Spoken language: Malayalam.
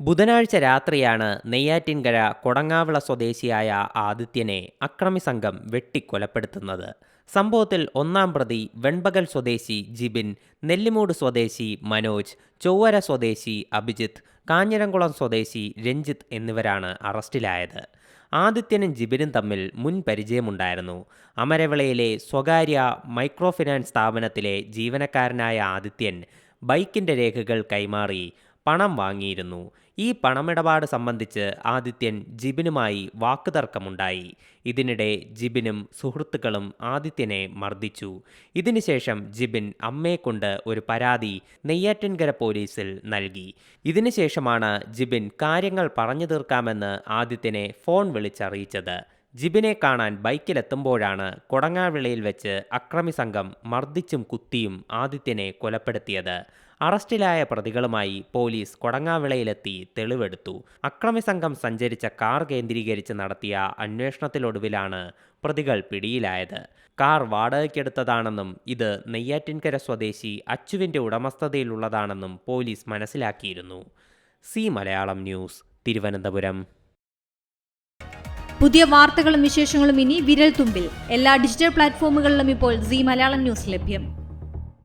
ബുധനാഴ്ച രാത്രിയാണ് നെയ്യാറ്റിൻകര കൊടങ്ങാവിള സ്വദേശിയായ ആദിത്യനെ അക്രമി സംഘം വെട്ടിക്കൊലപ്പെടുത്തുന്നത്. സംഭവത്തിൽ ഒന്നാം പ്രതി വെൺപകൽ സ്വദേശി ജിബിൻ നെല്ലിമൂട് സ്വദേശി മനോജ് ചൊവ്വര സ്വദേശി അഭിജിത്ത് കാഞ്ഞിരംകുളം സ്വദേശി രഞ്ജിത്ത് എന്നിവരാണ് അറസ്റ്റിലായത്. ആദിത്യനും ജിബിനും തമ്മിൽ മുൻ പരിചയമുണ്ടായിരുന്നു. അമരവിളയിലെ സ്വകാര്യ മൈക്രോ ഫിനാൻസ് സ്ഥാപനത്തിലെ ജീവനക്കാരനായ ആദിത്യൻ ബൈക്കിന്റെ രേഖകൾ കൈമാറി പണം വാങ്ങിയിരുന്നു. ഈ പണമിടപാട് സംബന്ധിച്ച് ആദിത്യൻ ജിബിനുമായി വാക്കുതർക്കമുണ്ടായി. ഇതിനിടെ ജിബിനും സുഹൃത്തുക്കളും ആദിത്യനെ മർദ്ദിച്ചു. ഇതിനുശേഷം ജിബിൻ അമ്മയെക്കൊണ്ട് ഒരു പരാതി നെയ്യാറ്റിൻകര പോലീസിൽ നൽകി. ഇതിനുശേഷമാണ് ജിബിൻ കാര്യങ്ങൾ പറഞ്ഞു തീർക്കാമെന്ന് ആദിത്യനെ ഫോൺ വിളിച്ചറിയിച്ചത്. ജിബിനെ കാണാൻ ബൈക്കിലെത്തുമ്പോഴാണ് കൊടങ്ങാവിളയിൽ വെച്ച് അക്രമി സംഘം മർദ്ദിച്ചും കുത്തിയും ആദിത്യനെ കൊലപ്പെടുത്തിയത്. അറസ്റ്റിലായ പ്രതികളുമായി പോലീസ് കൊടങ്ങാവിളയിലെത്തി തെളിവെടുത്തു. അക്രമി സംഘം സഞ്ചരിച്ച കാർ കേന്ദ്രീകരിച്ച് നടത്തിയ അന്വേഷണത്തിലൊടുവിലാണ് പ്രതികൾ പിടിയിലായത്. കാർ വാടകയ്ക്കെടുത്തതാണെന്നും ഇത് നെയ്യാറ്റിൻകര സ്വദേശി അച്ചുവിന്റെ ഉടമസ്ഥതയിലുള്ളതാണെന്നും പോലീസ് മനസ്സിലാക്കിയിരുന്നു. C Malayalam news Thiruvananthapuram. പുതിയ വാർത്തകളും വിശേഷങ്ങളും ഇനി വിരൽ തുമ്പിൽ എല്ലാ ഡിജിറ്റൽ പ്ലാറ്റ്ഫോമുകളിലും ഇപ്പോൾ സി മലയാളം ന്യൂസ് ലഭ്യം.